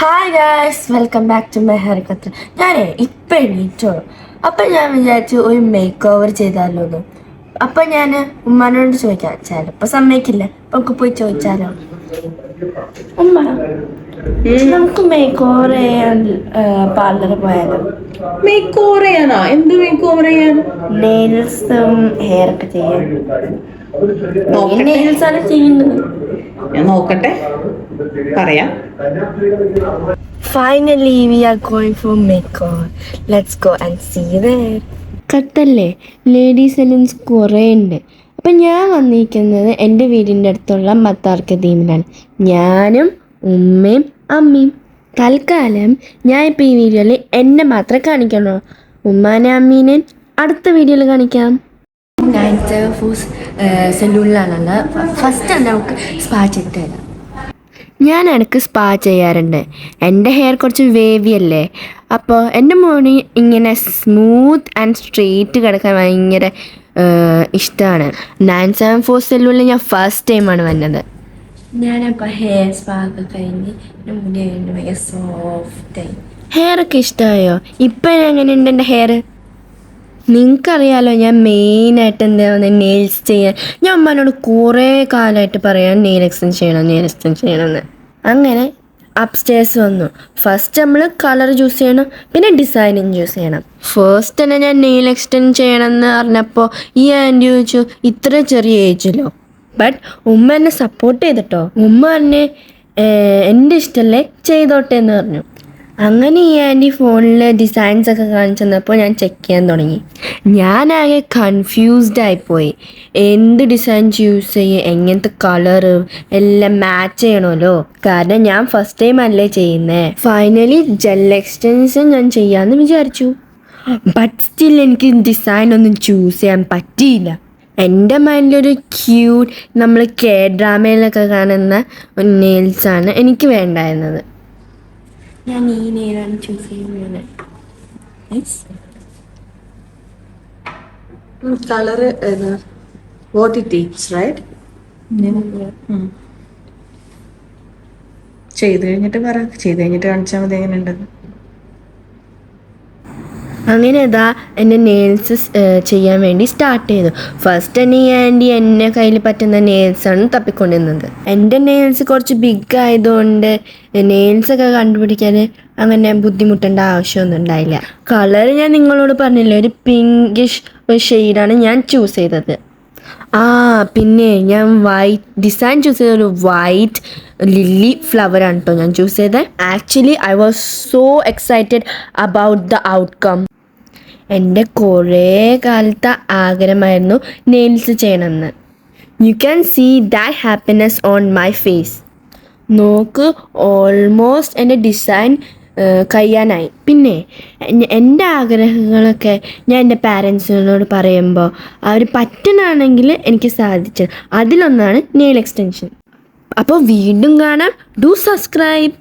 Hi guys welcome back to my hair cut ഞാനേ ഇപ്പം എണീറ്റോളൂ അപ്പം ഞാൻ വിചാരിച്ചു ഒരു മേക്ക് ഓവർ ചെയ്താലോ എന്ന് അപ്പം ഞാൻ ഉമ്മാനോട് ചോദിക്കാം. ചിലപ്പോൾ സമ്മതിക്കില്ല. നമുക്ക് പോയി ചോദിച്ചാലോ? ഉമ്മ നമുക്ക് മേക്ക് ഓവർ ചെയ്യാൻ പാർലർ പോയാലോ? മേക്ക് ഓവർ ചെയ്യാനോ? എന്ത് മേക്ക് ഓവർ ചെയ്യാൻ? നെയിൽസും ഹെയർ ഒക്കെ ചെയ്യാൻ. നെയിൽസ് ആണ് ചെയ്യുന്നത്. ഞാൻ നോക്കട്ടെ. പറയാം. Finally we are going for make let's go and see there കട്ടല്ലേ ladies salons കുറേ ഉണ്ട്. അപ്പം ഞാൻ വന്നിരിക്കുന്നത് എന്റെ വീടിന്റെ അടുത്തുള്ള മത്താർക്ക് തീമിലാണ് ഞാനും ഉമ്മയും അമ്മയും. തൽക്കാലം ഞാൻ ഇപ്പോൾ ഈ വീഡിയോയിൽ എന്നെ മാത്രമേ കാണിക്കണോ ഉമ്മാനെ അമ്മീനെ അടുത്ത വീഡിയോയിൽ കാണിക്കാം. നയൻത്ത് ഫൂസ് സെലൂണിലാണുള്ള ഫസ്റ്റ് നമുക്ക് സ്പാ ചെയ്തിട്ട് തരാം. ഞാൻ ഇടയ്ക്ക് സ്പാ ചെയ്യാറുണ്ട്. എന്റെ ഹെയർ കുറച്ച് വേവി അല്ലേ? അപ്പോൾ എന്റെ മോണി ഇങ്ങനെ സ്മൂത്ത് ആൻഡ് സ്ട്രെയിറ്റ് കിടക്കാൻ ഭയങ്കര ഇഷ്ടമാണ് നയൻ സെവൻ ഫോർ സെല്ലുള്ളിൽ ഞാൻ ഫസ്റ്റ് ടൈമാണ് വന്നത്. ഞാനപ്പോൾ ഹെയർ സ്പാ ഒക്കെ കഴിഞ്ഞ് മുടി ഭയങ്കര സോഫ്റ്റായി ഹെയർ ഒക്കെ ഇഷ്ടമായോ ഇപ്പം എങ്ങനെയുണ്ട് എന്റെ ഹെയർ നിങ്ങൾക്കറിയാലോ ഞാൻ മെയിനായിട്ട് എന്താ പറയുക നെയിൽസ് ചെയ്യാൻ. ഞാൻ അമ്മനോട് കുറേ കാലമായിട്ട് പറയാൻ നെയിൽ എക്സ്റ്റെൻഷൻ ചെയ്യണം നെയിൽ എക്സ്റ്റെൻഷൻ ചെയ്യണമെന്ന്. അങ്ങനെ അപ്സ്റ്റേഴ്സ് വന്നു. ഫസ്റ്റ് നമ്മൾ കളർ ചൂസ് ചെയ്യണം പിന്നെ ഡിസൈനിങ് ചൂസ് ചെയ്യണം. ഫസ്റ്റ് തന്നെ ഞാൻ നെയിൽ എക്സ്റ്റെൻഡ് ചെയ്യണമെന്ന് പറഞ്ഞപ്പോൾ ഈ ആന്റി ചോദിച്ചു ഇത്ര ചെറിയ ഏജിലോ ബട്ട് ഉമ്മ എന്നെ സപ്പോർട്ട് ചെയ്തിട്ടോ. ഉമ്മ എന്നെ "ഏഹ്, എന്റെ ഇഷ്ടമല്ലേ ചെയ്തോട്ടെ എന്ന് പറഞ്ഞു. അങ്ങനെ ഈ ആന്റി ഫോണിൽ ഡിസൈൻസ് ഒക്കെ കാണിച്ചു തന്നപ്പോൾ ഞാൻ ചെക്ക് ചെയ്യാൻ തുടങ്ങി. ഞാനാകെ കൺഫ്യൂസ്ഡ് ആയിപ്പോയി. എന്ത് ഡിസൈൻ ചൂസ് ചെയ്യും എങ്ങനത്തെ കളറ് എല്ലാം മാച്ച് ചെയ്യണമല്ലോ. കാരണം ഞാൻ ഫസ്റ്റ് ടൈം അല്ലേ ചെയ്യുന്നത് ഫൈനലി ജെൽ എക്സ്റ്റൻഷൻ ഞാൻ ചെയ്യാമെന്ന് വിചാരിച്ചു. ബട്ട് സ്റ്റിൽ എനിക്ക് ഡിസൈൻ ഒന്നും ചൂസ് ചെയ്യാൻ പറ്റിയില്ല. എന്റെ മൈൻഡിലൊരു ക്യൂട്ട് നമ്മൾ കെ ഡ്രാമയിലൊക്കെ കാണുന്ന നെയിൽസാണ് എനിക്ക് വേണ്ടായിരുന്നത്. ഞാൻ ഈ നെയിലാണ് ചൂസ് ചെയ്യുന്നത് colour what it takes right ചെയ്ത് കഴിഞ്ഞിട്ട് പറ. ചെയ്ത് കഴിഞ്ഞിട്ട് കാണിച്ചാൽ മതി എങ്ങനെ ഉണ്ടെന്ന് അങ്ങനെ ഇതാ എന്റെ നെയിൽസ് ചെയ്യാൻ വേണ്ടി സ്റ്റാർട്ട് ചെയ്തു. ഫസ്റ്റ് തന്നെ ഈ ആന്റി എന്നെ കയ്യിൽ പറ്റുന്ന നെയിൽസാണ് തപ്പിക്കൊണ്ടിരുന്നത്. എന്റെ നെയിൽസ് കുറച്ച് ബിഗ് ആയതുകൊണ്ട് നെയിൽസൊക്കെ കണ്ടുപിടിക്കാൻ അങ്ങനെ ബുദ്ധിമുട്ടേണ്ട ആവശ്യമൊന്നും ഉണ്ടായില്ല. കളർ ഞാൻ നിങ്ങളോട് പറഞ്ഞില്ല ഒരു പിങ്കിഷ് ഷെയ്ഡാണ് ഞാൻ ചൂസ് ചെയ്തത്. ആ പിന്നെ ഞാൻ വൈറ്റ് ഡിസൈൻ ചൂസ് ചെയ്ത ഒരു വൈറ്റ് ലില്ലി ഫ്ലവർ ആണ് കേട്ടോ ഞാൻ ചൂസ് ചെയ്തത് actually I was so excited about the outcome എന്റെ കുറേ കാലത്തെ ആഗ്രഹമായിരുന്നു നെയിൽസ് ചെയ്യണമെന്ന്. You can see that happiness on my face നോക്ക് ഓൾമോസ്റ്റ് എന്റെ ഡിസൈൻ കഴിയാനായി. പിന്നെ എൻ- എന്റെ ആഗ്രഹങ്ങളൊക്കെ ഞാൻ എന്റെ പാരൻസിനോട് പറയുമ്പോൾ അവർ പറ്റണാണെങ്കിൽ എനിക്ക് സാധിച്ചത് അതിലൊന്നാണ് നെയിൽ എക്സ്റ്റൻഷൻ അപ്പോൾ വീണ്ടും കാണാം. Do subscribe